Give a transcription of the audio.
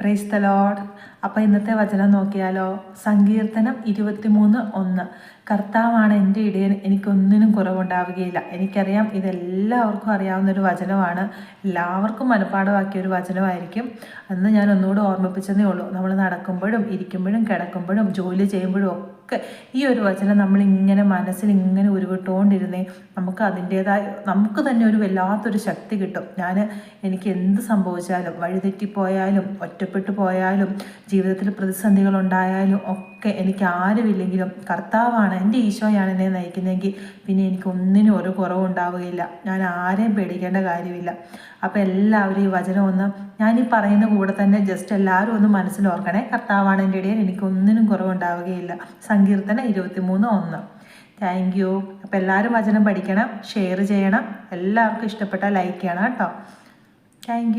Praise the load അപ്പോൾ ഇന്നത്തെ വചനം നോക്കിയാലോ? സങ്കീർത്തനം ഇരുപത്തിമൂന്ന് ഒന്ന്. കർത്താവാണ് എന്റെ ഇടയിൽ എനിക്കൊന്നിനും കുറവുണ്ടാവുകയില്ല. എനിക്കറിയാം ഇതെല്ലാവർക്കും അറിയാവുന്ന ഒരു വചനമാണ്. എല്ലാവർക്കും മനഃപ്പാടമാക്കിയ ഒരു വചനമായിരിക്കും. അന്ന് ഞാൻ ഒന്നുകൂടെ ഓർമ്മിപ്പിച്ചതേ ഉള്ളൂ. നമ്മൾ നടക്കുമ്പോഴും ഇരിക്കുമ്പോഴും കിടക്കുമ്പോഴും ജോലി ചെയ്യുമ്പോഴും ഒക്കെ ഈ ഒരു വചനം നമ്മൾ ഇങ്ങനെ മനസ്സിൽ ഇങ്ങനെ ഉരുവിട്ടുകൊണ്ടിരുന്നേ നമുക്ക് അതിന്റേതായ നമുക്ക് തന്നെ ഒരു വല്ലാത്തൊരു ശക്തി കിട്ടും. ഞാൻ എനിക്ക് എന്ത് സംഭവിച്ചാലും വഴിതെറ്റിപ്പോയാലും ഒറ്റപ്പെട്ടു പോയാലും ജീവിതത്തിൽ പ്രതിസന്ധികൾ ഉണ്ടായാലും ഒക്കെ എനിക്ക് ആരുമില്ലെങ്കിലും കർത്താവാണ് എന്റെ ഈശോയാണ് എന്നെ നയിക്കുന്നതെങ്കിൽ പിന്നെ എനിക്ക് ഒന്നിനും ഒരു കുറവുണ്ടാവുകയില്ല. ഞാൻ ആരെയും പേടിക്കേണ്ട കാര്യമില്ല. അപ്പോൾ എല്ലാവരും ഈ വചനം ഒന്ന് ഞാൻ ഈ പറയുന്ന കൂടെ തന്നെ ജസ്റ്റ് എല്ലാവരും ഒന്ന് മനസ്സിൽ ഓർക്കണേ കർത്താവാണ് എന്റെ ഇടയിൽ എനിക്ക് ഒന്നിനും കുറവുണ്ടാവുകയില്ല. സങ്കീർത്തനം ഇരുപത്തിമൂന്ന് ഒന്ന്. താങ്ക് യു അപ്പം എല്ലാവരും വചനം പഠിക്കണം ഷെയർ ചെയ്യണം. എല്ലാവർക്കും ഇഷ്ടപ്പെട്ടാൽ ലൈക്ക് ചെയ്യണം കേട്ടോ. താങ്ക്